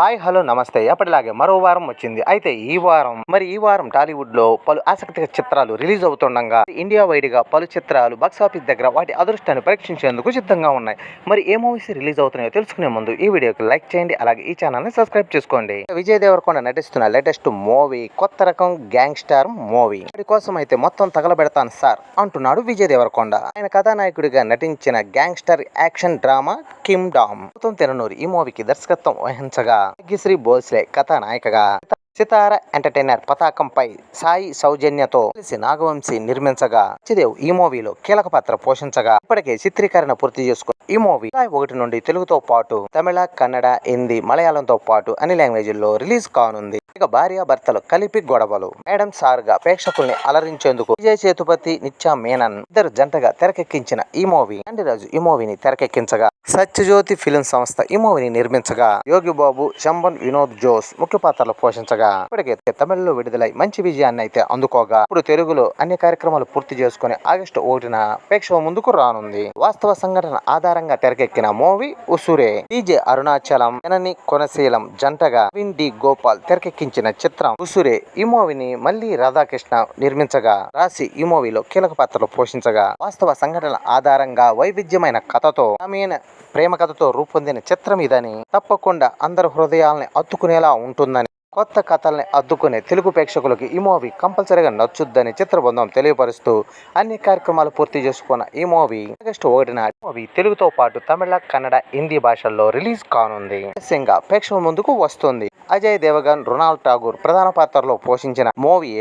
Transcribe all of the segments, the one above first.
Hi hello నమస్తే. ఎప్పటిలాగే మరో వారం వచ్చింది. అయితే ఈ వారం మరి ఈ వారం టాలీవుడ్లో పలు ఆసక్తికర చిత్రాలు రిలీజ్ అవుతుండగా ఇండియా వైడ్గా పలు చిత్రాలు బాక్సాఫీస్ దగ్గర వాటి అదృష్టాన్ని పరీక్షించేందుకు సిద్ధంగా ఉన్నాయి. మరి ఏ మూవీస్ రిలీజ్ అవుతున్నాయో తెలుసుకునే ముందు ఈ వీడియోకి లైక్ చేయండి. అలాగే ఈ ఛానల్ని సబ్స్క్రైబ్ చేసుకోండి విజయ్ దేవరకొండ నటిస్తున్న లేటెస్ట్ మూవీ కొత్త రకం గ్యాంగ్స్టర్ మూవీ వాటి కోసం అయితే మొత్తం తగలబెడతాను సార్ అంటున్నాడు విజయ్ దేవరకొండ. ఆయన కథానాయకుడిగా నటించిన gangster action drama kingdom మొత్తం తెరనూరు ఈ మూవీకి దర్శకత్వం వహించగా భాగ్యశ్రీ భోస్లే కథానాయికగా సితార ఎంటర్టైనర్ పతాకంపై సాయి సౌజన్యతో కలిసి నాగవంశి నిర్మించగా చిదేవ్ ఈ మూవీలో కీలక పాత్ర పోషించగా ఇప్పటికే చిత్రీకరణ పూర్తి చేసుకుని ఈ మూవీ జులై ఒకటి నుండి తెలుగుతో పాటు తమిళ కన్నడ హిందీ మలయాళంతో పాటు అన్ని లాంగ్వేజ్ల్లో రిలీజ్ కానుంది. ఇక భార్య భర్తలు కలిపి గొడవలు. మేడం సార్గా ప్రేక్షకుల్ని అలరించేందుకు విజయ్ సేతుపతి నిత్యా మేనన్ ఇద్దరు జంటగా తెరకెక్కించిన ఈ మూవీ రాజు ఈ మూవీని తెరకెక్కించగా సత్యజ్యోతి ఫిలిం సంస్థ ఈ మూవీని నిర్మించగా యోగి బాబు శంబన్ వినోద్ జోస్ ముఖ్య పాత్రలు పోషించగా ఇప్పటికే తమిళలో విడుదలై మంచి విజయాన్ని అయితే అందుకోగా. ఇప్పుడు తెలుగులో అన్ని కార్యక్రమాలు పూర్తి చేసుకుని ఆగస్టు ఒకటిన ప్రేక్షకుల ముందుకు రానుంది. వాస్తవ సంఘటన ఆధారంగా తెరకెక్కిన మూవీ ఉసురే. డీజే అరుణాచలం జనని కొనశీలం జంటగా విన్ డి గోపాల్ తెరకెక్కించిన చిత్రం ఉసురే. ఈ మూవీని మళ్ళీ రాధాకృష్ణ నిర్మించగా రాసి ఈ మూవీలో కీలక పాత్రలు పోషించగా వాస్తవ సంఘటన ఆధారంగా వైవిధ్యమైన కథతో గ్రామీణ ప్రేమ కథతో రూపొందిన చిత్రం ఇదని తప్పకుండా అందరి హృదయాల్ని అత్తుకునేలా ఉంటుందని కొత్త కథల్ని అద్దుకునే తెలుగు ప్రేక్షకులకి ఈ మూవీ కంపల్సరీగా నచ్చుద్దని చిత్రబృందం తెలియపరుస్తూ అన్ని కార్యక్రమాలు పూర్తి చేసుకున్న ఈ మూవీ ఆగస్టు ఒకటిన మూవీ తెలుగుతో పాటు తమిళ కన్నడ హిందీ భాషల్లో రిలీజ్ కానుంది. సింగా ప్రేక్షకుల ముందుకు వస్తుంది. అజయ్ దేవగన్ రొనాల్డ్ ఠాగూర్ ప్రధాన పాత్రలో పోషించిన movie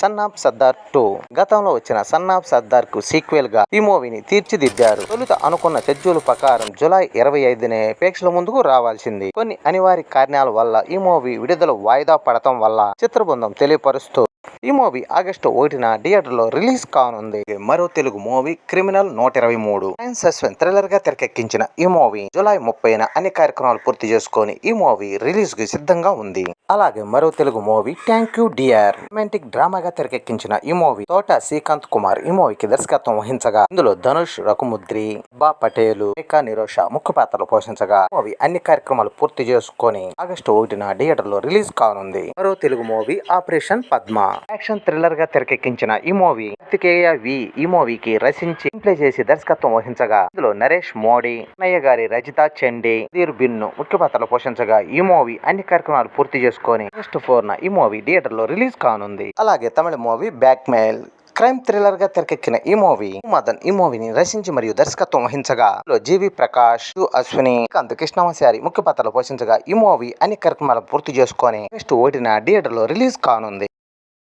son of Sardaar two. గతంలో వచ్చిన సన్ ఆఫ్ సర్దార్కు సీక్వెల్గా ఈ మూవీని తీర్చిదిద్దారు. తొలుత అనుకున్న షెడ్యూల్ ప్రకారం జూలై ఇరవై ఐదునే ప్రేక్షకుల ముందుకు రావాల్సింది. కొన్ని అనివార్య కారణాల వల్ల ఈ మూవీ విడుదల వాయిదా పడటం వల్ల చిత్రబృందం తెలియపరుస్తూ ఈ మూవీ ఆగస్టు ఒకటిన థియేటర్లో రిలీజ్ కానుంది. మరో తెలుగు మూవీ క్రిమినల్ నూట ఇరవై మూడు. సైన్స్ సస్పెన్స్ థ్రిల్లర్గా తెరకెక్కించిన ఈ మూవీ జూలై ముప్పైన అన్ని కార్యక్రమాలు పూర్తి చేసుకొని ఈ మూవీ రిలీజ్కి సిద్ధంగా ఉంది. అలాగే మరో Telugu movie thank you dear. Romantic డ్రామాగా తెరకెక్కించిన ఈ మూవీ తోట శ్రీకాంత్ కుమార్ ఈ మూవీకి దర్శకత్వం వహించగా ఇందులో ధనుష్ రకుముద్రి బా పటేలు రేఖా నిరోష ముఖ్య పాత్రలు పోషించగా మూవీ అన్ని కార్యక్రమాలు పూర్తి చేసుకొని ఆగస్టు ఒకటిన థియేటర్లో రిలీజ్ కానుంది. మరో Telugu movie operation Padma. Action థ్రిల్లర్గా తెరకెక్కించిన ఈ మూవీ కార్తికేయ వి ఈ మూవీకి రచించి ప్లే చేసి దర్శకత్వం వహించగా ఇందులో నరేష్ మోడీ అన్నయ్య గారి రజిత చండే దీర్ బిన్ను ముఖ్య పాత్రలు పోషించగా ఈ మూవీ అన్ని కార్యక్రమాలు పూర్తి చేసుకొని ఆగస్టు ఫోర్ న ఈ మూవీ థియేటర్లో రిలీజ్ కానుంది. అలాగే Tamil movie blackmail crime థ్రిల్లర్గా తెరకెక్కిన ఈ మూవీ మదన్ ఈ మూవీని రచించి మరియు దర్శకత్వం వహించగా జీవి ప్రకాష్ యు అశ్విని కాంత్ కృష్ణమాచారి ముఖ్య పాత్రలు పోషించగా ఈ మూవీ అన్ని కార్యక్రమాలు పూర్తి చేసుకొని నెక్స్ట్ ఓటిన థియేటర్లో రిలీజ్ కానుంది.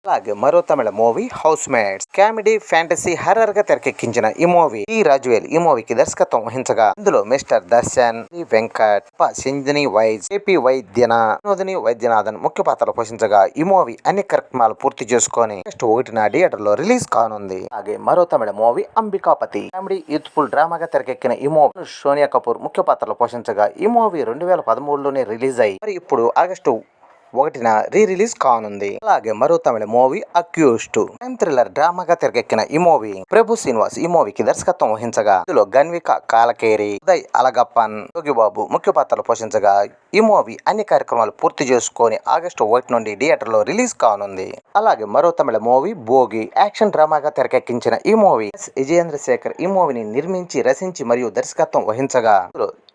అలాగే మరో Tamil movie housemates comedy fantasy హర్రర్గా తెరకెక్కించిన ఈ మూవీ ఈ రాజువేల్ ఈ మూవీకి దర్శకత్వం వహించగా ఇందులో మిస్టర్ దర్శన్ వెంకట్ ప. సింధిని వైజ్ ఏపీ వైద్యన వినోదిని వైద్యనాథన్ ముఖ్య పాత్రలు పోషించగా ఈ మూవీ అన్ని కార్యక్రమాలు పూర్తి చేసుకొని నెక్స్ట్ ఒకటిన థియేటర్లో రిలీజ్ కానుంది అలాగే మరో Tamil movie Ambikapathy comedy youthful డ్రామాగా తెరకెక్కిన ఈ మూవీ సోనియా కపూర్ ముఖ్య పాత్రలు పోషించగా ఈ మూవీ రెండు వేల పదమూడులోనే రిలీజ్ అయ్యి మరి ఇప్పుడు ఆగస్టు ఒకటిన రీ రిలీజ్ కానుంది. అలాగే మరో Tamil movie accused crime thriller డ్రామాగా తెరకెక్కిన ఈ మూవీ ప్రభు శ్రీనివాస్ ఈ మూవీకి దర్శకత్వం వహించగా ఇందులో గన్విక కాలకేరి ఉదయ్ అలగప్పన్ యోగిబాబు ముఖ్య పాత్రలు పోషించగా ఈ మూవీ అన్ని కార్యక్రమాలు పూర్తి చేసుకొని ఆగస్టు ఒకటి నుండి థియేటర్లో రిలీజ్ కానుంది. అలాగే మరో తమిళ మూవీ భోగి యాక్షన్ డ్రామాగా తెరకెక్కించిన ఈ మూవీ ఎస్ విజయేంద్ర శేఖర్ ఈ మూవీని నిర్మించి రచించి మరియు దర్శకత్వం వహించగా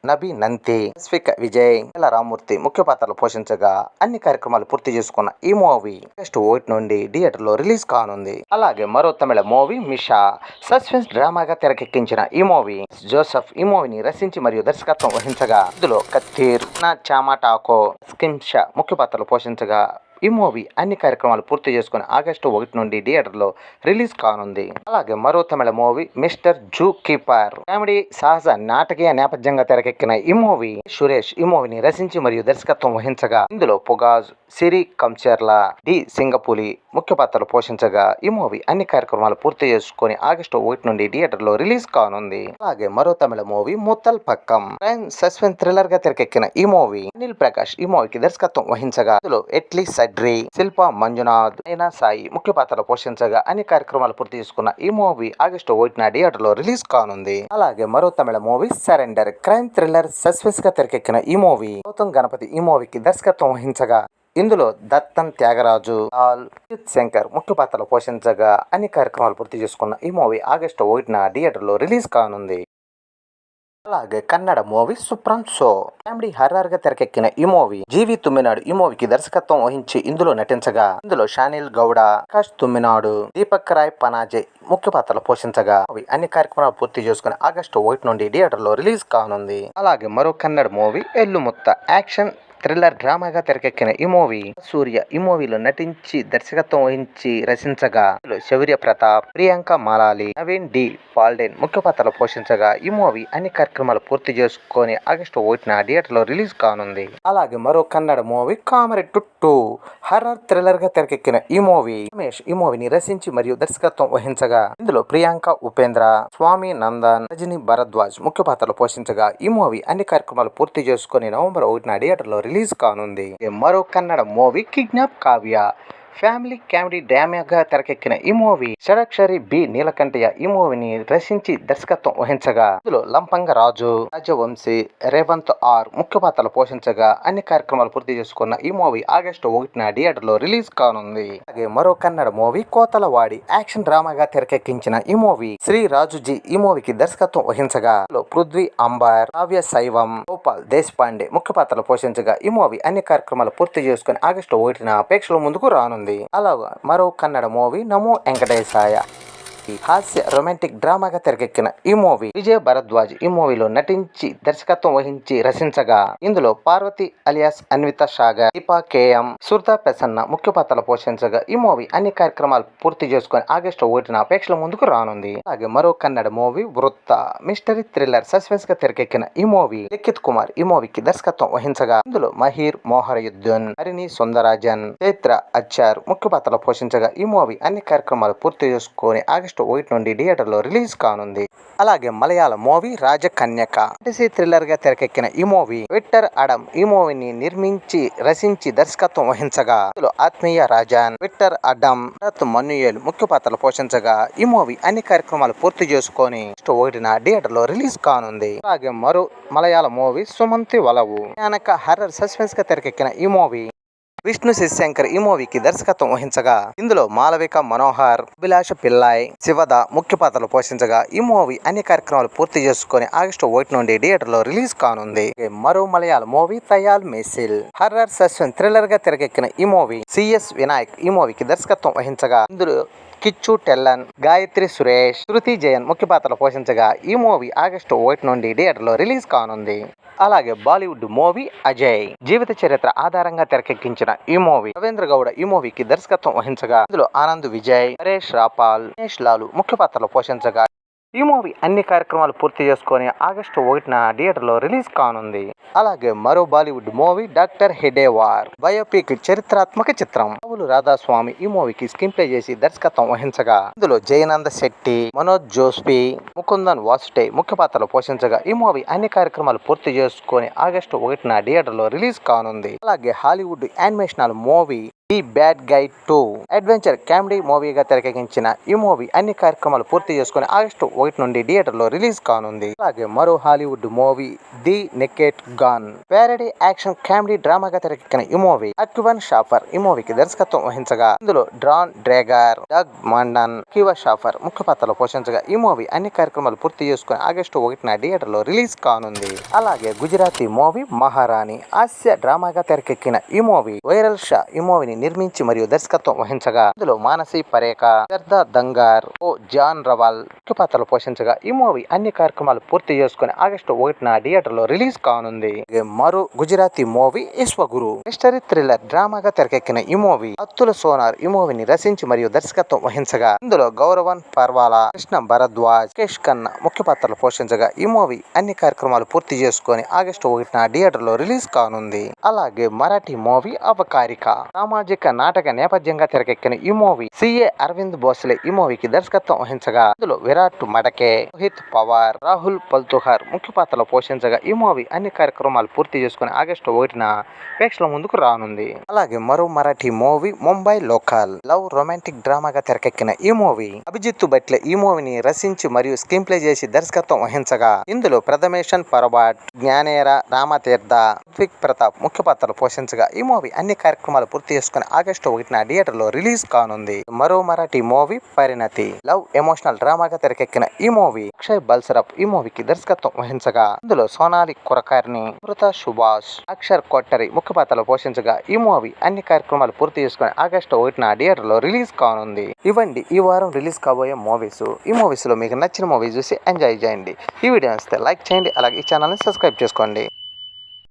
నబి నంతి స్విక విజయ్ ఎల రామూర్తి ముఖ్య పాత్రలు పోషించగా అన్ని కార్యక్రమాలు పూర్తి చేసుకున్న ఈ మూవీ ఆగస్టు ఒకటి నుండి థియేటర్లో రిలీజ్ కానుంది. అలాగే మరో తమిళ మూవీ మిషా సస్పెన్స్ డ్రామాగా తెరకెక్కించిన ఈ మూవీ జోసఫ్ ఈ మూవీని రచించి మరియు దర్శకత్వం వహించగా ఇందులో కత్తీర్ నా చామాటాకో స్కిమ్షా ముఖ్య పాత్రలు పోషించగా ఈ మూవీ అన్ని కార్యక్రమాలు పూర్తి చేసుకుని ఆగస్టు ఒకటి నుండి థియేటర్లో రిలీజ్ కానుంది. అలాగే మరో Tamil movie mister zookeeper comedy సహజ నాటకీయ నేపథ్యంగా తెరకెక్కిన ఈ మూవీ సురేష్ ఈ మూవీని రచించి మరియు దర్శకత్వం వహించగా ఇందులో పొగాజ్ సిరి కంచర్ల డి సింగపూలి ముఖ్య పాత్రలు పోషించగా ఈ మూవీ అన్ని కార్యక్రమాలు పూర్తి చేసుకుని ఆగస్టు ఒకటి నుండి థియేటర్లో రిలీజ్ కానుంది. అలాగే మరో Tamil movie Muthal Pakkam. Crime suspense థ్రిల్లర్గా తెరకెక్కిన ఈ మూవీ అనిల్ ప్రకాష్ ఈ మూవీకి దర్శకత్వం వహించగా ఇందులో ఎట్లీ సడ్రి శిల్ప మంజునాథ్ నైనా సాయి ముఖ్య పాత్రలు పోషించగా అన్ని కార్యక్రమాలు పూర్తి చేసుకున్న ఈ మూవీ ఆగస్టు ఒకటిన థియేటర్లో రిలీజ్ కానుంది. అలాగే మరో Tamil movie surrender crime thriller సస్పెన్స్గా తెరకెక్కిన ఈ మూవీ గౌతమ్ గణపతి ఈ మూవీకి దర్శకత్వం వహించగా ఇందులో దత్తన్ త్యాగరాజు లాల్ శంకర్ ముఖ్య పాత్రలు పోషించగా అన్ని కార్యక్రమాలు పూర్తి చేసుకున్న ఈ మూవీ ఆగస్టు ఒకటిన థియేటర్లో రిలీజ్ కానుంది. అలాగే కన్నడ మూవీ సుప్రం సో కామెడీ హర్రర్గా తెరకెక్కిన ఈ మూవీ జీవి తుమ్మినాడు ఈ మూవీకి దర్శకత్వం వహించి ఇందులో నటించగా. ఇందులో షానిల్ గౌడ ఆకాష్ తుమ్మినాడు దీపక్ రాయ్ పనాజే ముఖ్య పాత్రలు పోషించగా. అవి అన్ని కార్యక్రమాలు పూర్తి చేసుకుని ఆగస్టు ఒకటి నుండి థియేటర్లో రిలీజ్ కానుంది. అలాగే మరో కన్నడ మూవీ ఎల్లు ముత్త యాక్షన్ థ్రిల్లర్ డ్రామాగా తెరకెక్కిన ఈ మూవీ సూర్య ఈ మూవీలో నటించి దర్శకత్వం వహించి రచించగా శౌర్య ప్రతాప్ ప్రియాంక మాలాలి నవీన్ డి పాల్డెన్ ముఖ్య పాత్రలు పోషించగా ఈ మూవీ అన్ని కార్యక్రమాలు పూర్తి చేసుకొని ఆగస్టు ఒకటిన థియేటర్లో రిలీజ్ కానుంది. అలాగే మరో Kannada movie comrade two horror థ్రిల్లర్గా తెరకెక్కిన ఈ మూవీ రమేష్ ఈ మూవీని రచించి మరియు దర్శకత్వం వహించగా ఇందులో ప్రియాంక ఉపేంద్ర స్వామి నందన్ రజని భరద్వాజ్ ముఖ్య పాత్రలు పోషించగా ఈ మూవీ అన్ని కార్యక్రమాలు పూర్తి చేసుకొని నవంబర్ ఒకటిన థియేటర్లో రిలీజ్ కానుంది. మరో Kannada movie kidnap Kavya. Family comedy డ్రామాగా తెరకెక్కిన ఈ మూవీ షడాక్షరి బి నీలకంఠయ్య ఈ మూవీని రచించి దర్శకత్వం వహించగా. ఇందులో లంపంగ రాజు రాజవంశీ రేవంత్ ఆర్ ముఖ్య పాత్రలు పోషించగా అన్ని కార్యక్రమాలు పూర్తి చేసుకున్న ఈ మూవీ ఆగస్టు ఒకటిన థియేటర్లో రిలీజ్ కానుంది. అలాగే మరో కన్నడ మూవీ కోతలవాడి యాక్షన్ డ్రామాగా తెరకెక్కించిన ఈ మూవీ శ్రీ రాజుజీ ఈ మూవీకి దర్శకత్వం వహించగా. పృథ్వీ అంబార్ కావ్య శైవం గోపాల్ దేశపాండే ముఖ్య పాత్రలు పోషించగా ఈ మూవీ అన్ని కార్యక్రమాలు పూర్తి చేసుకుని ఆగస్టు ఒకటిన అపేక్షల ముందుకు రానుంది. అలాగే. మరో కన్నడ మూవీ నమో వెంకటేశాయ. ఈ హాస్య రొమాంటిక్ డ్రామాగా తెరకెక్కిన ఈ మూవీ విజయ్ భరద్వాజ్ ఈ మూవీలో నటించి దర్శకత్వం వహించి రచించగా ఇందులో పార్వతి అలియాస్ అన్విత షాగర్ దీపా కేఎం సుర్తా ప్రసన్న ముఖ్య పాత్రలు పోషించగా ఈ మూవీ అన్ని కార్యక్రమాలు పూర్తి చేసుకొని ఆగస్టు ఒకటిన అపేక్షల ముందుకు రానుంది. అలాగే మరో Kannada movie Vritta mystery thriller సస్పెన్స్గా తెరకెక్కిన ఈ మూవీ లిఖిత్ కుమార్ ఈ మూవీకి దర్శకత్వం వహించగా. ఇందులో మహీర్ మోహర్ యుద్ధన్ హరిణి సుందరాజన్ చైత్ర అచ్చార్ ముఖ్య పాత్రలు పోషించగా. ఈ మూవీ అన్ని కార్యక్రమాలు పూర్తి చేసుకొని ఆగస్టు ఒకటి నుండి థియేటర్లో రిలీజ్ కానుంది. అలాగే మలయాళ మూవీ రాజకన్యక. ఫ్యాంటసీ థ్రిల్లర్గా తెరకెక్కిన ఈ మూవీ విక్టర్ అడమ్ ఈ మూవీని నిర్మించి రచించి దర్శకత్వం వహించగా Athmiya Rajan Victor Adam Bharath Manuel ముఖ్య పాత్రలు పోషించగా ఈ మూవీ అన్ని కార్యక్రమాలు పూర్తి చేసుకొని ఒకటిన థియేటర్లో రిలీజ్ కానుంది. అలాగే మరో మలయాళ మూవీ సుమంతి వలవు హర్రర్ సస్పెన్స్గా తెరకెక్కిన ఈ మూవీ విష్ణు శిశంకర్ ఈ మూవీకి దర్శకత్వం వహించగా ఇందులో మాలవిక మనోహర్ అభిలాష పిల్లాయ్ శివద ముఖ్య పాత్రలు పోషించగా ఈ మూవీ అన్ని కార్యక్రమాలు పూర్తి చేసుకుని ఆగస్టు ఒకటి నుండి థియేటర్లో రిలీజ్ కానుంది. మరో మలయాళ మూవీ తయాల్ మెసిల్. హర్రర్ సస్పెన్స్ థ్రిల్లర్గా తెరకెక్కిన ఈ మూవీ సిఎస్ వినాయక్ ఈ మూవీకి దర్శకత్వం వహించగా ఇందులో కిచ్చు టెల్లన్ గాయత్రి సురేష్ శృతి జయన్ ముఖ్య పాత్రలు పోషించగా ఈ మూవీ ఆగస్టు ఒకటి నుండి థియేటర్లో రిలీజ్ కానుంది. అలాగే బాలీవుడ్ మూవీ అజయ్ జీవిత చరిత్ర ఆధారంగా తెరకెక్కించిన ఈ మూవీ రవీంద్ర గౌడ ఈ మూవీకి దర్శకత్వం వహించగా ఇందులో ఆనంద్ విజయ్ హరేష్ రాపాల్ మహేష్ లాలు ముఖ్య పాత్రలు పోషించగా ఈ మూవీ అన్ని కార్యక్రమాలు పూర్తి చేసుకొని ఆగస్టు ఒకటిన థియేటర్లో రిలీజ్ కానుంది. అలాగే మరో Bollywood movie doctor Hedgewar biopic చరిత్రాత్మక చిత్రం. రావులు రాధాస్వామి ఈ మూవీకి స్క్రీన్ ప్లే చేసి దర్శకత్వం వహించగా ఇందులో జయనంద శెట్టి మనోజ్ జోస్పి ముకుందన్ వాసుటే ముఖ్య పాత్రలు పోషించగా ఈ మూవీ అన్ని కార్యక్రమాలు పూర్తి చేసుకొని ఆగస్టు ఒకటిన థియేటర్లో రిలీజ్ కానుంది. అలాగే Hollywood animational movie the bad guys two. Adventure comedy మూవీగా తెరకెక్కించిన ఈ మూవీ అన్ని కార్యక్రమాలు పూర్తి చేసుకుని ఆగస్టు ఒకటి నుండి థియేటర్లో రిలీజ్ కానుంది. అలాగే మరో Hollywood movie the naked gun. Parody action comedy డ్రామాగా తెరకెక్కిన ఈ మూవీ అక్వన్ షాఫర్ ఈ మూవీకి దర్శకత్వం వహించగా ఇందులో Dran Dreger Doug Mandan Kiva Schaffer ముఖ్య పాత్రలో పోషించగా ఈ మూవీ అన్ని కార్యక్రమాలు పూర్తి చేసుకుని ఆగస్టు ఒకటిన థియేటర్లో రిలీజ్ కానుంది. అలాగే గుజరాతీ మూవీ మహారాణి హాస్య డ్రామాగా తెరకెక్కిన ఈ మూవీ వైరల్ షా ఈ మూవీని నిర్మించి మరియు దర్శకత్వం వహించగా ఇందులో మానసి పరేఖ సర్దార్ దంగార్ ఓ జాన్ రవాల్ ముఖ్య పాత్రలు పోషించగా ఈ మూవీ అన్ని కార్యక్రమాలు పూర్తి చేసుకుని ఆగస్టు ఒకటిన థియేటర్లో రిలీజ్ కానుంది. మరో గుజరాతీ మూవీ ఈశ్వగురు మిస్టరీ థ్రిల్లర్ డ్రామాగా తెరకెక్కిన ఈ మూవీ అత్తుల సోనార్ ఈ మూవీని రచించి మరియు దర్శకత్వం వహించగా ఇందులో గౌరవన్ పర్వాల కృష్ణ భరద్వాజ్ కేష్ కన్నా ముఖ్య పాత్రలు పోషించగా ఈ మూవీ అన్ని కార్యక్రమాలు పూర్తి చేసుకొని ఆగస్టు ఒకటిన థియేటర్లో రిలీజ్ కానుంది. అలాగే మరాఠీ మూవీ అవకారిక సామాజిక సామాజిక నాటక నేపథ్యంగా తెరకెక్కిన ఈ మూవీ సిఏ అరవింద్ భోస్లే ఈ మూవీకి దర్శకత్వం వహించగా ఇందులో విరాట్ మడకే రోహిత్ పవార్ రాహుల్ పల్తుహార్ ముఖ్య పాత్రలో పోషించగా ఈ మూవీ అన్ని కార్యక్రమాలు పూర్తి చేసుకుని ఆగస్టు ఒకటిన ప్రేక్షకుల ముందుకు రానుంది అలాగే మరో Marathi movie Mumbai local love romantic డ్రామాగా తెరకెక్కిన ఈ మూవీ అభిజిత్ బట్లే ఈ మూవీని రచించి మరియు స్క్రీన్ ప్లే చేసి దర్శకత్వం వహించగా ఇందులో ప్రథమేషన్ పరబాట్ జ్ఞానేర రామతీర్థ ఋత్విక్ ప్రతాప్ ముఖ్య పాత్రలు పోషించగా ఈ మూవీ అన్ని కార్యక్రమాలు పూర్తి చేసుకుని ఆగస్టు ఒకటిన థియేటర్లో రిలీజ్ కానుంది. మరో Marathi movie Parinati. Love emotional డ్రామాగా తెరకెక్కిన ఈ మూవీ అక్షయ్ బల్సరప్ ఈ మూవీకి దర్శకత్వం వహించగా అందులో సోనాలి కురకార్ని మృత సుభాష్ అక్షర్ కొట్టరి ముఖ్య పాత్రలు పోషించగా ఈ మూవీ అన్ని కార్యక్రమాలు పూర్తి చేసుకుని ఆగస్టు ఒకటిన థియేటర్లో రిలీజ్ కానుంది. ఇవ్వండి ఈ వారం రిలీజ్ కాబోయే మూవీస్. ఈ మూవీస్లో మీకు నచ్చిన మూవీ చూసి ఎంజాయ్ చేయండి. ఈ వీడియో నచ్చితే లైక్ చేయండి అలాగే ఈ ఛానల్ని సబ్స్క్రైబ్ చేసుకోండి.